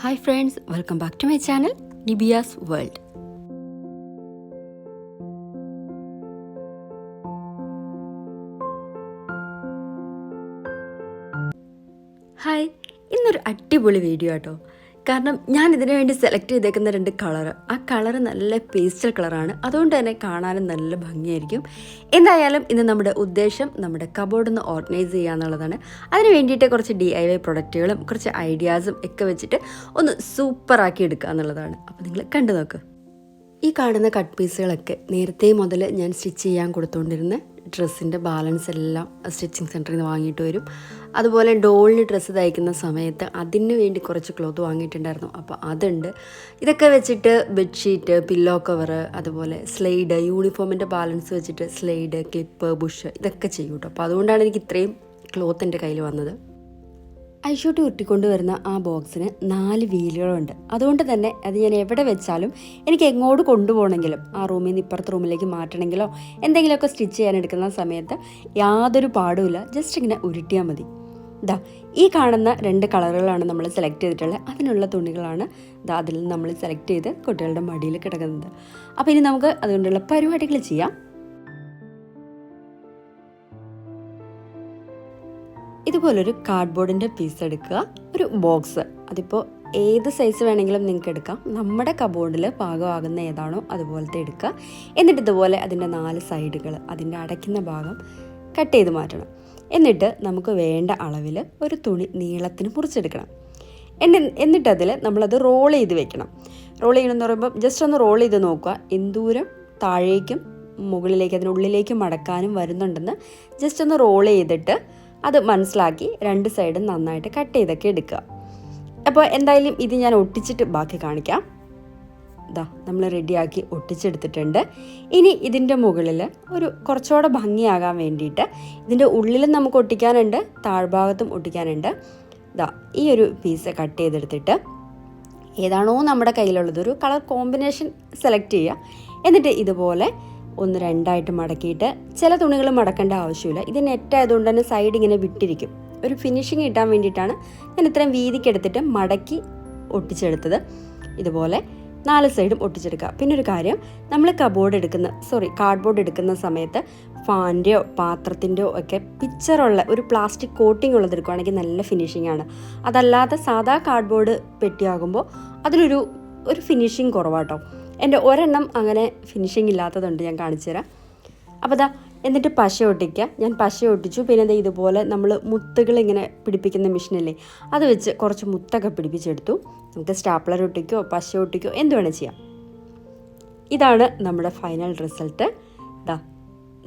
Hi friends welcome back to my channel Nibiyas world hi ഇന്നൊരു അടിപൊളി video കേട്ടോ കാരണം ഞാൻ ഇതിനു വേണ്ടി സെലക്ട് ചെയ്തേക്കുന്ന രണ്ട് കളർ ആ കളർ നല്ല പേസ്റ്റൽ കളറാണ് അതുകൊണ്ട് തന്നെ കാണാനും നല്ല ഭംഗിയായിരിക്കും. എന്തായാലും ഇന്ന് നമ്മുടെ ഉദ്ദേശം നമ്മുടെ കബോർഡ് ഒന്ന് ഓർഗനൈസ് ചെയ്യുക എന്നുള്ളതാണ്. അതിന് വേണ്ടിയിട്ട് കുറച്ച് ഡി ഐ വൈ പ്രൊഡക്റ്റുകളും കുറച്ച് ഐഡിയാസും ഒക്കെ വെച്ചിട്ട് ഒന്ന് സൂപ്പറാക്കി എടുക്കുക എന്നുള്ളതാണ്. അപ്പോൾ നിങ്ങൾ കണ്ടു നോക്ക്. ഈ കാണുന്ന കട്ട് പീസുകളൊക്കെ നേരത്തെ മുതൽ ഞാൻ സ്റ്റിച്ച് ചെയ്യാൻ കൊടുത്തുകൊണ്ടിരുന്ന ഡ്രസ്സിന്റെ ബാലൻസ് എല്ലാം സ്റ്റിച്ചിങ് സെന്ററിൽ നിന്ന് വാങ്ങിയിട്ട് വരും. അതുപോലെ ഡോളിന് ഡ്രസ്സ് തയ്ക്കുന്ന സമയത്ത് അതിന് വേണ്ടി കുറച്ച് ക്ലോത്ത് വാങ്ങിയിട്ടുണ്ടായിരുന്നു. അപ്പോൾ അതുണ്ട്. ഇതൊക്കെ വെച്ചിട്ട് ബെഡ്ഷീറ്റ് പില്ലോ കവർ അതുപോലെ സ്ലൈഡ് യൂണിഫോമിന്റെ ബാലൻസ് വെച്ചിട്ട് സ്ലൈഡ് ക്ലിപ്പ് ബുഷ് ഇതൊക്കെ ചെയ്യും കേട്ടോ. അപ്പോൾ അതുകൊണ്ടാണ് എനിക്ക് ഇത്രയും ക്ലോത്ത് എന്റെ കയ്യിൽ വന്നത്. ഐഷോട്ടി ഉരുട്ടിക്കൊണ്ട് വരുന്ന ആ ബോക്സിന് നാല് വീലുകളുണ്ട്. അതുകൊണ്ട് തന്നെ അത് ഞാൻ എവിടെ വെച്ചാലും എനിക്ക് എങ്ങോട്ട് കൊണ്ടുപോകണമെങ്കിലും ആ റൂമിൽ നിന്ന് ഇപ്പുറത്തെ റൂമിലേക്ക് മാറ്റണമെങ്കിലോ എന്തെങ്കിലുമൊക്കെ സ്റ്റിച്ച് ചെയ്യാൻ എടുക്കുന്ന സമയത്ത് യാതൊരു പാടുമില്ല. ജസ്റ്റ് ഇങ്ങനെ ഉരുട്ടിയാൽ മതി. ദാ ഈ കാണുന്ന രണ്ട് കളറുകളാണ് നമ്മൾ സെലക്ട് ചെയ്തിട്ടുള്ളത്. അതിനുള്ള തുണികളാണ് ദാ അതിൽ നമ്മൾ സെലക്ട് ചെയ്ത് കുട്ടികളുടെ മടിയിൽ കിടക്കുന്നത്. അപ്പോൾ ഇനി നമുക്ക് അതുകൊണ്ടുള്ള പരിപാടികൾ ചെയ്യാം. ഇതുപോലൊരു കാർഡ്ബോർഡിന്റെ പീസ് എടുക്കുക. ഒരു ബോക്സ് അതിപ്പോൾ ഏത് സൈസ് വേണമെങ്കിലും നിങ്ങൾക്ക് എടുക്കാം. നമ്മുടെ കബോർഡിൽ പാകമാകുന്ന ഏതാണോ അതുപോലത്തെ എടുക്കുക. എന്നിട്ട് ഇതുപോലെ അതിന്റെ നാല് സൈഡുകൾ അതിന്റെ അടയ്ക്കുന്ന ഭാഗം കട്ട് ചെയ്ത് മാറ്റണം. എന്നിട്ട് നമുക്ക് വേണ്ട അളവിൽ ഒരു തുണി നീളത്തിന് മുറിച്ചെടുക്കണം. എന്നി എന്നിട്ടതിൽ നമ്മളത് റോൾ ചെയ്ത് വെക്കണം. റോൾ ചെയ്യണമെന്ന് പറയുമ്പോൾ ജസ്റ്റ് ഒന്ന് റോൾ ചെയ്ത് നോക്കുക. എന്തൂരം താഴേക്കും മുകളിലേക്ക് അതിനുള്ളിലേക്ക് മടക്കാനും വരുന്നുണ്ടെന്ന് ജസ്റ്റ് ഒന്ന് റോൾ ചെയ്തിട്ട് അത് മനസ്സിലാക്കി രണ്ട് സൈഡും നന്നായിട്ട് കട്ട് ചെയ്തൊക്കെ എടുക്കുക. അപ്പോൾ എന്തായാലും ഇത് ഞാൻ ഒട്ടിച്ചിട്ട് ബാക്കി കാണിക്കാം. ഇതാ നമ്മൾ റെഡിയാക്കി ഒട്ടിച്ചെടുത്തിട്ടുണ്ട്. ഇനി ഇതിന്റെ മുകളിൽ ഒരു കുറച്ചുകൂടെ ഭംഗിയാകാൻ വേണ്ടിയിട്ട് ഇതിന്റെ ഉള്ളിലും നമുക്ക് ഒട്ടിക്കാനുണ്ട് താഴ്ഭാഗത്തും ഒട്ടിക്കാനുണ്ട്. ഇതാ ഈ ഒരു പീസ് കട്ട് ചെയ്തെടുത്തിട്ട് ഏതാണോ നമ്മുടെ കയ്യിലുള്ളത് ഒരു കളർ കോമ്പിനേഷൻ സെലക്ട് ചെയ്യുക. എന്നിട്ട് ഇതുപോലെ ഒന്ന് രണ്ടായിട്ട് മടക്കിയിട്ട് ചില തുണികൾ മടക്കേണ്ട ആവശ്യമില്ല. ഇത് നെറ്റ് ആയതുകൊണ്ട് തന്നെ സൈഡ് ഇങ്ങനെ വിട്ടിരിക്കും. ഒരു ഫിനിഷിങ് കിട്ടാൻ വേണ്ടിയിട്ടാണ് ഞാൻ ഇത്രയും വീതിക്കെടുത്തിട്ട് മടക്കി ഒട്ടിച്ചെടുത്തത്. ഇതുപോലെ നാല് സൈഡും ഒട്ടിച്ചെടുക്കുക. പിന്നെ ഒരു കാര്യം നമ്മൾ കബോർഡ് എടുക്കുന്ന സോറി കാർഡ്ബോർഡ് എടുക്കുന്ന സമയത്ത് ഫാന്റെയോ പാത്രത്തിന്റെയോ ഒക്കെ പിക്ചറുള്ള ഒരു പ്ലാസ്റ്റിക് കോട്ടിംഗ് ഉള്ളത് എടുക്കുകയാണെങ്കിൽ നല്ല ഫിനിഷിംഗ് ആണ്. അതല്ലാതെ സാധാ കാർഡ്ബോർഡ് പെട്ടിയാകുമ്പോൾ അതിലൊരു ഒരു ഫിനിഷിംഗ് കുറവാട്ടോ. എന്റെ ഒരെണ്ണം അങ്ങനെ ഫിനിഷിംഗ് ഇല്ലാത്തതുണ്ട് ഞാൻ കാണിച്ചുതരാം അപ്പോൾ അതാ എന്നിട്ട് പശ ഒട്ടിക്കുക. ഞാൻ പശ ഒട്ടിച്ചു. പിന്നെ ദേ ഇതുപോലെ നമ്മൾ മുത്തുകൾ ഇങ്ങനെ പിടിപ്പിക്കുന്ന മെഷീനല്ലേ അത് വെച്ച് കുറച്ച് മുത്തൊക്കെ പിടിപ്പിച്ചെടുത്തു. നമുക്ക് സ്റ്റാപ്ലർ ഒട്ടിക്കോ പശ ഒട്ടിക്കോ എന്ത് വേണം ചെയ്യാം. ഇതാണ് നമ്മുടെ ഫൈനൽ റിസൾട്ട് ഇതാ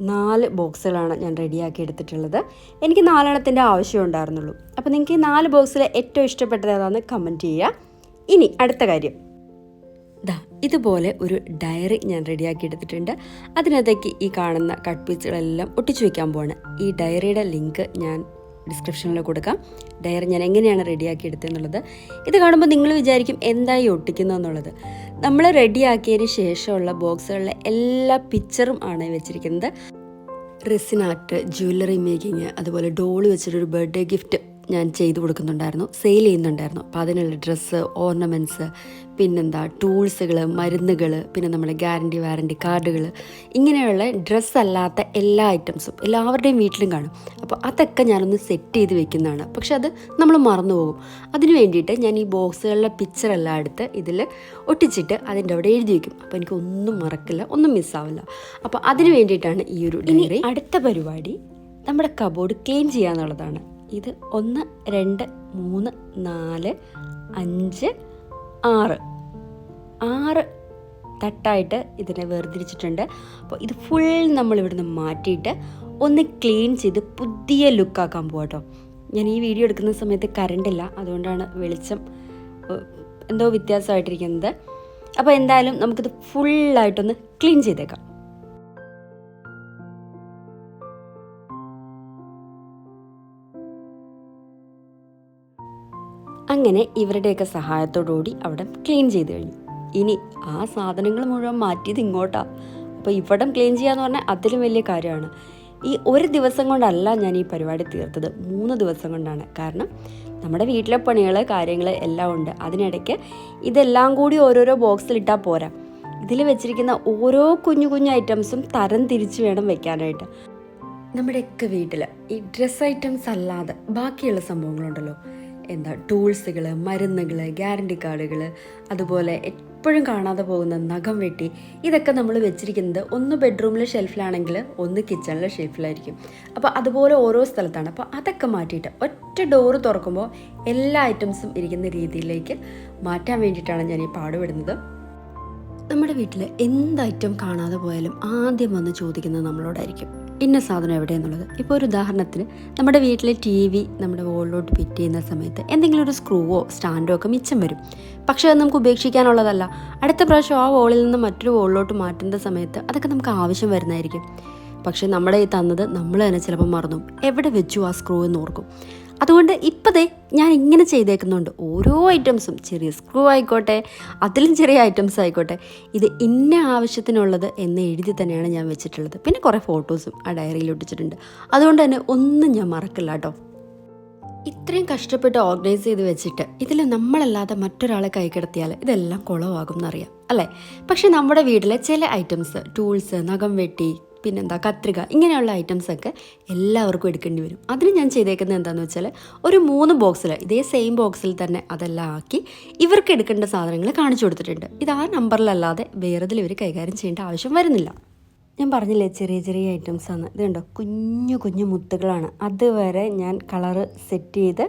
നാല് ബോക്സുകളാണ് ഞാൻ റെഡിയാക്കി എടുത്തിട്ടുള്ളത്. എനിക്ക് നാലെണ്ണത്തിന്റെ ആവശ്യം ഉണ്ടായിരുന്നുള്ളൂ. അപ്പോൾ നിങ്ങൾക്ക് ഈ നാല് ബോക്സിൽ ഏറ്റവും ഇഷ്ടപ്പെട്ടത് ഏതാണെന്ന് കമന്റ് ചെയ്യുക. ഇനി അടുത്ത കാര്യം. ദാ ഇതുപോലെ ഒരു ഡയറി ഞാൻ റെഡിയാക്കി എടുത്തിട്ടുണ്ട്. അതിനകത്തേക്ക് ഈ കാണുന്ന കട്ട് പീസുകളെല്ലാം ഒട്ടിച്ചു വെക്കാൻ പോവാണ്. ഈ ഡയറിയുടെ ലിങ്ക് ഞാൻ ഡിസ്ക്രിപ്ഷനിൽ കൊടുക്കാം. ഡയറി ഞാൻ എങ്ങനെയാണ് റെഡിയാക്കി എടുത്തതെന്നുള്ളത്. ഇത് കാണുമ്പോൾ നിങ്ങൾ വിചാരിക്കും എന്തായി ഒട്ടിക്കുന്നതെന്നുള്ളത് നമ്മൾ റെഡിയാക്കിയതിന് ശേഷമുള്ള ബോക്സുകളിലെ എല്ലാ പിക്ചറും ആണ് വെച്ചിരിക്കുന്നത്. റെസിൻ ആർട്ട് ജ്വല്ലറി മേക്കിങ് അതുപോലെ ഡോൾ വെച്ചിട്ടൊരു ബർത്ത്ഡേ ഗിഫ്റ്റ് ഞാൻ ചെയ്തു കൊടുക്കുന്നുണ്ടായിരുന്നു. സെയിൽ ചെയ്യുന്നുണ്ടായിരുന്നു. അപ്പോൾ അതിനുള്ള ഡ്രസ്സ് ഓർണമെന്റ്സ് പിന്നെന്താ ടൂൾസുകൾ മരുന്നുകൾ പിന്നെ നമ്മുടെ ഗ്യാരണ്ടി വാറണ്ടി കാർഡുകൾ ഇങ്ങനെയുള്ള ഡ്രസ്സ് അല്ലാത്ത എല്ലാ ഐറ്റംസും എല്ലാവരുടെയും വീട്ടിലും കാണും. അപ്പോൾ അതൊക്കെ ഞാനൊന്ന് സെറ്റ് ചെയ്ത് വെക്കുന്നതാണ്. പക്ഷെ അത് നമ്മൾ മറന്നു പോകും. അതിന് വേണ്ടിയിട്ട് ഞാൻ ഈ ബോക്സുകളിലെ പിക്ചറെല്ലാം എടുത്ത് ഇതിൽ ഒട്ടിച്ചിട്ട് അതിന്റെ അവിടെ എഴുതി വയ്ക്കും അപ്പോൾ എനിക്ക് ഒന്നും മറക്കില്ല ഒന്നും മിസ്സാവില്ല അപ്പോൾ അതിന് വേണ്ടിയിട്ടാണ് ഈ ഒരു ഡയറി അടുത്ത പരിപാടി നമ്മുടെ കബോർഡ് ക്ലീൻ ചെയ്യുക എന്നുള്ളതാണ് ഇത് ഒന്ന് രണ്ട് മൂന്ന് നാല് അഞ്ച് ആറ്. ആറ് തട്ടായിട്ട് ഇതിനെ വേർതിരിച്ചിട്ടുണ്ട്. അപ്പോൾ ഇത് ഫുൾ നമ്മൾ ഇവിടുന്ന് മാറ്റിയിട്ട് ഒന്ന് ക്ലീൻ ചെയ്ത് പുതിയ ലുക്കാക്കാൻ പോകട്ടോ ഞാൻ ഈ വീഡിയോ എടുക്കുന്ന സമയത്ത് കറണ്ട് ഇല്ല. അതുകൊണ്ടാണ് വെളിച്ചം എന്തോ വ്യത്യാസമായിട്ടിരിക്കുന്നത്. അപ്പോൾ എന്തായാലും നമുക്കിത് ഫുള്ളായിട്ടൊന്ന് ക്ലീൻ ചെയ്തേക്കാം. അങ്ങനെ ഇവരുടെയൊക്കെ സഹായത്തോടുകൂടി അവിടെ ക്ലീൻ ചെയ്ത് കഴിഞ്ഞു. ഇനി ആ സാധനങ്ങൾ മുഴുവൻ മാറ്റിയത് ഇങ്ങോട്ടാ. അപ്പോൾ ഇവിടം ക്ലീൻ ചെയ്യാന്ന് പറഞ്ഞാൽ അതിലും വലിയ കാര്യമാണ്. ഈ ഒരു ദിവസം കൊണ്ടല്ല ഞാൻ ഈ പരിപാടി തീർത്തത്. മൂന്ന് ദിവസം കൊണ്ടാണ്. കാരണം നമ്മുടെ വീട്ടിലെ പണികൾ കാര്യങ്ങൾ എല്ലാം ഉണ്ട്. അതിനിടയ്ക്ക് ഇതെല്ലാം കൂടി ഓരോരോ ബോക്സിലിട്ടാൽ പോരാ. ഇതിൽ വെച്ചിരിക്കുന്ന ഓരോ കുഞ്ഞു കുഞ്ഞു ഐറ്റംസും തരം തിരിച്ച് വേണം വെക്കാനായിട്ട്. നമ്മുടെയൊക്കെ വീട്ടിൽ ഈ ഡ്രസ്സ് ഐറ്റംസ് അല്ലാതെ ബാക്കിയുള്ള സംഭവങ്ങളുണ്ടല്ലോ. എന്താ ടൂൾസുകൾ മരുന്നുകൾ ഗ്യാരണ്ടി കാർഡുകൾ അതുപോലെ എപ്പോഴും കാണാതെ പോകുന്ന നഖം വെട്ടി ഇതൊക്കെ നമ്മൾ വെച്ചിരിക്കുന്നത് ഒന്ന് ബെഡ്റൂമിലെ ഷെൽഫിലാണെങ്കിൽ ഒന്ന് കിച്ചണിലെ ഷെൽഫിലായിരിക്കും. അപ്പോൾ അതുപോലെ ഓരോ സ്ഥലത്താണ്. അപ്പോൾ അതൊക്കെ മാറ്റിയിട്ട് ഒറ്റ ഡോറ് തുറക്കുമ്പോൾ എല്ലാ ഐറ്റംസും ഇരിക്കുന്ന രീതിയിലേക്ക് മാറ്റാൻ വേണ്ടിയിട്ടാണ് ഞാൻ ഈ പാടുപെടുന്നത് നമ്മുടെ വീട്ടിൽ എന്ത് ഐറ്റം കാണാതെ പോയാലും ആദ്യം വന്ന് ചോദിക്കുന്നത് നമ്മളോടായിരിക്കും. ഇന്ന സാധനം എവിടെയെന്നുള്ളത്. ഇപ്പോൾ ഒരു ഉദാഹരണത്തിന് നമ്മുടെ വീട്ടിലെ ടി വി നമ്മുടെ വോളിലോട്ട് ഫിറ്റ് ചെയ്യുന്ന സമയത്ത് എന്തെങ്കിലും ഒരു സ്ക്രൂവോ സ്റ്റാൻഡോ ഒക്കെ മിച്ചം വരും. പക്ഷേ അത് നമുക്ക് ഉപേക്ഷിക്കാനുള്ളതല്ല. അടുത്ത പ്രാവശ്യം ആ വോളിൽ നിന്ന് മറ്റൊരു വോളിലോട്ട് മാറ്റുന്ന സമയത്ത് അതൊക്കെ നമുക്ക് ആവശ്യം വരുന്നതായിരിക്കും. പക്ഷേ നമ്മുടെ ഈ തന്നത് നമ്മൾ തന്നെ ചിലപ്പോൾ മറന്നു. എവിടെ വെച്ചു ആ സ്ക്രൂ എന്ന് ഓർക്കും. അതുകൊണ്ട് ഇപ്പതേ ഞാൻ ഇങ്ങനെ ചെയ്തേക്കുന്നുണ്ട്. ഓരോ ഐറ്റംസും ചെറിയ സ്ക്രൂ ആയിക്കോട്ടെ അതിലും ചെറിയ ഐറ്റംസ് ആയിക്കോട്ടെ. ഇത് ഇന്ന ആവശ്യത്തിനുള്ളത് എന്ന് എഴുതി തന്നെയാണ് ഞാൻ വെച്ചിട്ടുള്ളത്. പിന്നെ കുറേ ഫോട്ടോസും ആ ഡയറിയിൽ ഒട്ടിച്ചിട്ടുണ്ട്. അതുകൊണ്ട് തന്നെ ഒന്നും ഞാൻ മറക്കില്ല കേട്ടോ. ഇത്രയും കഷ്ടപ്പെട്ട് ഓർഗനൈസ് ചെയ്ത് വെച്ചിട്ട് ഇതിൽ നമ്മളല്ലാതെ മറ്റൊരാളെ കൈ കിടത്തിയാൽ ഇതെല്ലാം കുളമാകും എന്നറിയാം അല്ലേ? പക്ഷേ നമ്മുടെ വീട്ടിലെ ചില ഐറ്റംസ് ടൂൾസ് നഖം വെട്ടി പിന്നെന്താ കത്രിക ഇങ്ങനെയുള്ള ഐറ്റംസൊക്കെ എല്ലാവർക്കും എടുക്കേണ്ടി വരും. അതിന് ഞാൻ ചെയ്തേക്കുന്നത് എന്താണെന്ന് വെച്ചാൽ ഒരു മൂന്ന് ബോക്സിൽ ഇതേ സെയിം ബോക്സിൽ തന്നെ അതെല്ലാം ആക്കി ഇവർക്ക് എടുക്കേണ്ട സാധനങ്ങൾ കാണിച്ചു കൊടുത്തിട്ടുണ്ട്. ഇത് ആ നമ്പറിലല്ലാതെ വേറെതിൽ ഇവർ കൈകാര്യം ചെയ്യേണ്ട ആവശ്യം വരുന്നില്ല. ഞാൻ പറഞ്ഞില്ലേ ചെറിയ ചെറിയ ഐറ്റംസ് ആണ്. ഇത് കണ്ടോ? കുഞ്ഞു കുഞ്ഞു മുത്തുകളാണ്. അതുവരെ ഞാൻ കളറ് സെറ്റ് ചെയ്ത്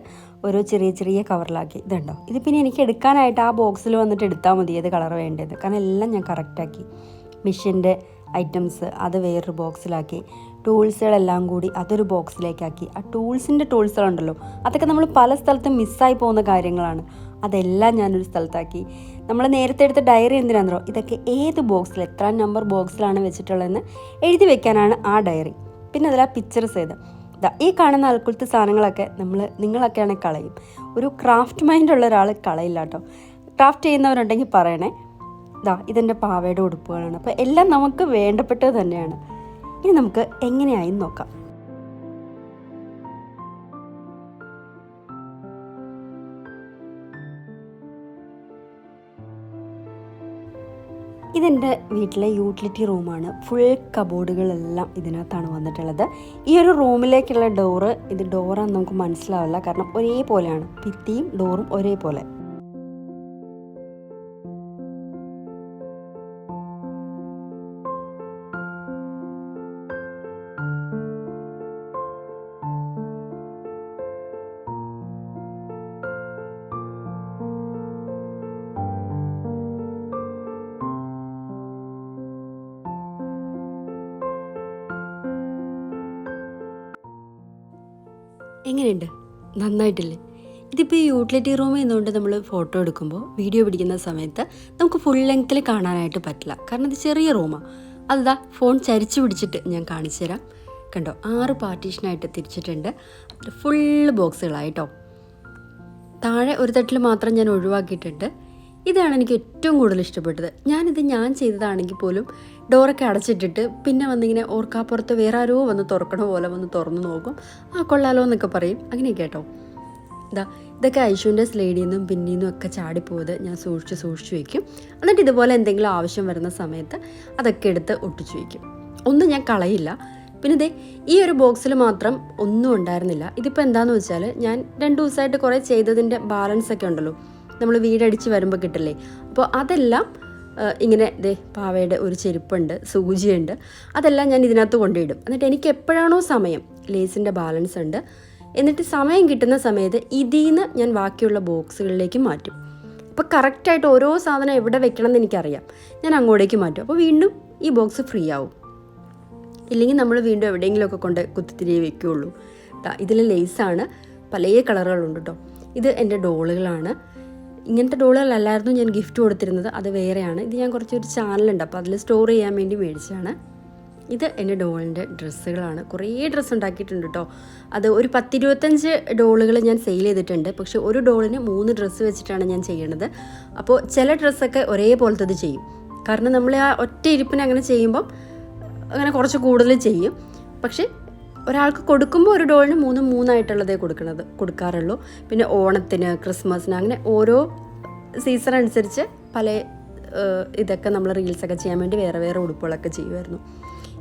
ഓരോ ചെറിയ ചെറിയ കവറിലാക്കി ഇതുണ്ടോ ഇത് പിന്നെ എനിക്ക് എടുക്കാനായിട്ട് ആ ബോക്സിൽ വന്നിട്ട് എടുത്താൽ മതി ഏത് കളർ വേണ്ടത് കാരണം എല്ലാം ഞാൻ കറക്റ്റാക്കി മിഷ്യന്റെ ഐറ്റംസ് അത് വേറൊരു ബോക്സിലാക്കി ടൂൾസുകളെല്ലാം കൂടി അതൊരു ബോക്സിലേക്കാക്കി ആ ടൂൾസിന്റെ ടൂൾസുകളുണ്ടല്ലോ അതൊക്കെ നമ്മൾ പല സ്ഥലത്തും മിസ്സായി പോകുന്ന കാര്യങ്ങളാണ്. അതെല്ലാം ഞാനൊരു സ്ഥലത്താക്കി. നമ്മൾ നേരത്തെ എടുത്ത ഡയറി എന്തിനാണെന്നോ ഇതൊക്കെ ഏത് ബോക്സിൽ എത്ര നമ്പർ ബോക്സിലാണ് വെച്ചിട്ടുള്ളതെന്ന് എഴുതി വെക്കാനാണ് ആ ഡയറി പിന്നെ അതിൽ ആ പിക്ചർസ് ചെയ്ത് ഈ കാണുന്ന അൽക്കുലത്തെ സാധനങ്ങളൊക്കെ നമ്മൾ നിങ്ങളൊക്കെയാണെങ്കിൽ കളയും. ഒരു ക്രാഫ്റ്റ് മൈൻഡ് ഉള്ള ഒരാൾ കളയില്ല കേട്ടോ. ക്രാഫ്റ്റ് ചെയ്യുന്നവരുണ്ടെങ്കിൽ പറയണേ ഇതാ ഇതെന്റെ പാവയുടെ ഉടുപ്പുകളാണ്. അപ്പോൾ എല്ലാം നമുക്ക് വേണ്ടപ്പെട്ടത് തന്നെയാണ്. ഇനി നമുക്ക് എങ്ങനെയായി നോക്കാം. ഇതെന്റെ വീട്ടിലെ യൂട്ടിലിറ്റി റൂമാണ്. ഫുൾ കബോർഡുകളെല്ലാം ഇതിനകത്താണ് വന്നിട്ടുള്ളത്. ഈ ഒരു റൂമിലേക്കുള്ള ഡോറ് ഇത് ഡോറാന്ന് നമുക്ക് മനസ്സിലാവില്ല. കാരണം ഒരേപോലെയാണ്. ഭിത്തിയും ഡോറും ഒരേപോലെ. എങ്ങനെയുണ്ട് നന്നായിട്ടില്ലേ? ഇതിപ്പോൾ ഈ യൂട്ടിലിറ്റി റൂമിൽ നിന്നുകൊണ്ട് നമ്മൾ ഫോട്ടോ എടുക്കുമ്പോൾ വീഡിയോ പിടിക്കുന്ന സമയത്ത് നമുക്ക് ഫുൾ ലെങ്ത്തിൽ കാണാനായിട്ട് പറ്റില്ല. കാരണം ഇത് ചെറിയ റൂമാണ് അതാ ഫോൺ ചരിച്ചു പിടിച്ചിട്ട് ഞാൻ കാണിച്ചു തരാം. കണ്ടോ? ആറ് പാർട്ടീഷനായിട്ട് തിരിച്ചിട്ടുണ്ട്. ഫുൾ ബോക്സുകളായിട്ടോ താഴെ ഒരു തട്ടിൽ മാത്രം ഞാൻ ഒഴിവാക്കിയിട്ടുണ്ട്. ഇതാണ് എനിക്ക് ഏറ്റവും കൂടുതൽ ഇഷ്ടപ്പെട്ടത്. ഞാനിത് ഞാൻ ചെയ്തതാണെങ്കിൽ പോലും ഡോറൊക്കെ അടച്ചിട്ടിട്ട് പിന്നെ വന്നിങ്ങനെ ഓർക്കാപ്പുറത്ത് വേറെ ആരോ വന്ന് തുറക്കണ പോലെ വന്ന് തുറന്നു നോക്കും. ആ കൊള്ളാലോ എന്നൊക്കെ പറയും. അങ്ങനെ കേട്ടോ. ഇതാ ഇതൊക്കെ ഐശുവിന്റെ സ്ലേഡിൽ നിന്നും പിന്നിൽ നിന്നും ഒക്കെ ചാടിപ്പോയത് ഞാൻ സൂക്ഷിച്ച് സൂക്ഷിച്ച് വയ്ക്കും. എന്നിട്ട് ഇതുപോലെ എന്തെങ്കിലും ആവശ്യം വരുന്ന സമയത്ത് അതൊക്കെ എടുത്ത് ഒട്ടിച്ചു വയ്ക്കും. ഒന്നും ഞാൻ കളയില്ല. പിന്നെ ഇതേ ഈ ഒരു ബോക്സിൽ മാത്രം ഒന്നും ഉണ്ടായിരുന്നില്ല. ഇതിപ്പോൾ എന്താന്ന് വെച്ചാൽ ഞാൻ രണ്ട് ദിവസമായിട്ട് കുറേ ചെയ്തതിന്റെ ബാലൻസ് ഒക്കെ ഉണ്ടല്ലോ. നമ്മൾ വീടടിച്ച് വരുമ്പോൾ കിട്ടില്ലേ? അപ്പോൾ അതെല്ലാം ഇങ്ങനെ ദേ പാവയുടെ ഒരു ചെരുപ്പുണ്ട് സൂചിയുണ്ട്. അതെല്ലാം ഞാൻ ഇതിനകത്ത് കൊണ്ടിടും എന്നിട്ട് എനിക്ക് എപ്പോഴാണോ സമയം ലേസിന്റെ ബാലൻസ് ഉണ്ട്. എന്നിട്ട് സമയം കിട്ടുന്ന സമയത്ത് ഇതിൽ നിന്ന് ഞാൻ ബാക്കിയുള്ള ബോക്സുകളിലേക്ക് മാറ്റും. അപ്പോൾ കറക്റ്റായിട്ട് ഓരോ സാധനം എവിടെ വെക്കണം എന്ന് എനിക്കറിയാം. ഞാൻ അങ്ങോട്ടേക്ക് മാറ്റും. അപ്പോൾ വീണ്ടും ഈ ബോക്സ് ഫ്രീ ആവും. ഇല്ലെങ്കിൽ നമ്മൾ വീണ്ടും എവിടെയെങ്കിലുമൊക്കെ കൊണ്ട് കുത്തിത്തിരിയെ വെക്കുകയുള്ളൂ. ഇതിൽ ലേസാണ് പല കളറുകളുണ്ട് കേട്ടോ ഇത് എന്റെ ഡോളുകളാണ്. ഇങ്ങനത്തെ ഡോളുകളല്ലായിരുന്നു ഞാൻ ഗിഫ്റ്റ് കൊടുത്തിരുന്നത്. അത് വേറെയാണ്. ഇത് ഞാൻ കുറച്ചൊരു ചാനലുണ്ട് അപ്പോൾ അതിൽ സ്റ്റോർ ചെയ്യാൻ വേണ്ടി മേടിച്ചതാണ്. ഇത് എന്റെ ഡോളിന്റെ ഡ്രസ്സുകളാണ്. കുറേ ഡ്രസ്സ് ഉണ്ടാക്കിയിട്ടുണ്ട് കേട്ടോ അത് ഒരു പത്തിരുപത്തഞ്ച് ഡോളുകൾ ഞാൻ സെയിൽ ചെയ്തിട്ടുണ്ട്. പക്ഷേ ഒരു ഡോളിന് മൂന്ന് ഡ്രസ്സ് വെച്ചിട്ടാണ് ഞാൻ ചെയ്യണത്. അപ്പോൾ ചില ഡ്രസ്സൊക്കെ ഒരേപോലത്തത് ചെയ്യും. കാരണം നമ്മൾ ആ ഒറ്റ ഇരിപ്പിന് അങ്ങനെ ചെയ്യുമ്പം അങ്ങനെ കുറച്ച് കൂടുതൽ ചെയ്യും. പക്ഷേ ഒരാൾക്ക് കൊടുക്കുമ്പോൾ ഒരു ഡോളിന് മൂന്ന് മൂന്നായിട്ടുള്ളതേ കൊടുക്കണത് കൊടുക്കാറുള്ളൂ. പിന്നെ ഓണത്തിന് ക്രിസ്മസിന് അങ്ങനെ ഓരോ സീസൺ അനുസരിച്ച് പല ഇതൊക്കെ നമ്മൾ റീൽസൊക്കെ ചെയ്യാൻ വേണ്ടി വേറെ വേറെ ഉടുപ്പുകളൊക്കെ ചെയ്യുമായിരുന്നു.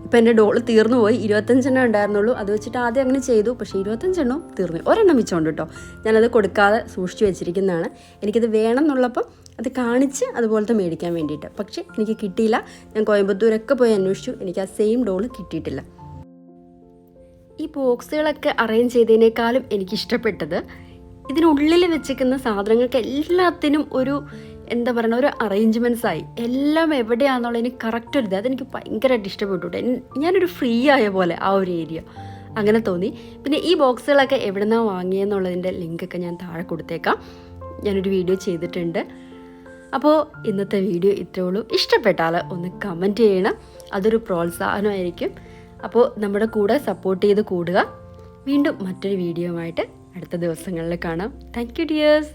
ഇപ്പം എന്റെ ഡോൾ തീർന്നു പോയി. ഇരുപത്തഞ്ചെണ്ണം ഉണ്ടായിരുന്നുള്ളൂ. അത് വെച്ചിട്ട് ആദ്യം അങ്ങനെ ചെയ്തു. പക്ഷേ ഇരുപത്തഞ്ചെണ്ണം തീർന്നു. ഒരെണ്ണം വെച്ചോണ്ട് കേട്ടോ. ഞാനത് കൊടുക്കാതെ സൂക്ഷിച്ചു വെച്ചിരിക്കുന്നതാണ്. എനിക്കത് വേണം എന്നുള്ളപ്പം അത് കാണിച്ച് അതുപോലത്തെ മേടിക്കാൻ വേണ്ടിയിട്ട്. പക്ഷേ എനിക്ക് കിട്ടിയില്ല. ഞാൻ കോയമ്പത്തൂരൊക്കെ പോയി അന്വേഷിച്ചു. എനിക്ക് ആ സെയിം ഡോൾ കിട്ടിയിട്ടില്ല. ഈ ബോക്സുകളൊക്കെ അറേഞ്ച് ചെയ്തതിനേക്കാളും എനിക്കിഷ്ടപ്പെട്ടത്. ഇതിനുള്ളിൽ വെച്ചിരിക്കുന്ന സാധനങ്ങൾക്ക് എല്ലാത്തിനും ഒരു എന്താ പറയുക ഒരു അറേഞ്ച്മെന്റ്സ് ആയി. എല്ലാം എവിടെയാണെന്നുള്ളതിന് കറക്റ്റ് ഒരു ഇത്. അതെനിക്ക് ഭയങ്കരമായിട്ട് ഇഷ്ടപ്പെട്ടു ഞാനൊരു ഫ്രീ ആയ പോലെ ആ ഒരു ഏരിയ അങ്ങനെ തോന്നി. പിന്നെ ഈ ബോക്സുകളൊക്കെ എവിടെ നിന്നാണ് വാങ്ങിയെന്നുള്ളതിന്റെ ലിങ്കൊക്കെ ഞാൻ താഴെ കൊടുത്തേക്കാം. ഞാനൊരു വീഡിയോ ചെയ്തിട്ടുണ്ട്. അപ്പോൾ ഇന്നത്തെ വീഡിയോ ഇത്രയേ ഉള്ളൂ. ഇഷ്ടപ്പെട്ടാൽ ഒന്ന് കമന്റ് ചെയ്യണം. അതൊരു പ്രോത്സാഹനമായിരിക്കും. അപ്പോൾ നമ്മുടെ കൂടെ സപ്പോർട്ട് ചെയ്ത് കൂടുക. വീണ്ടും മറ്റൊരു വീഡിയോ ആയിട്ട് അടുത്ത ദിവസങ്ങളിൽ കാണാം. Thank you dears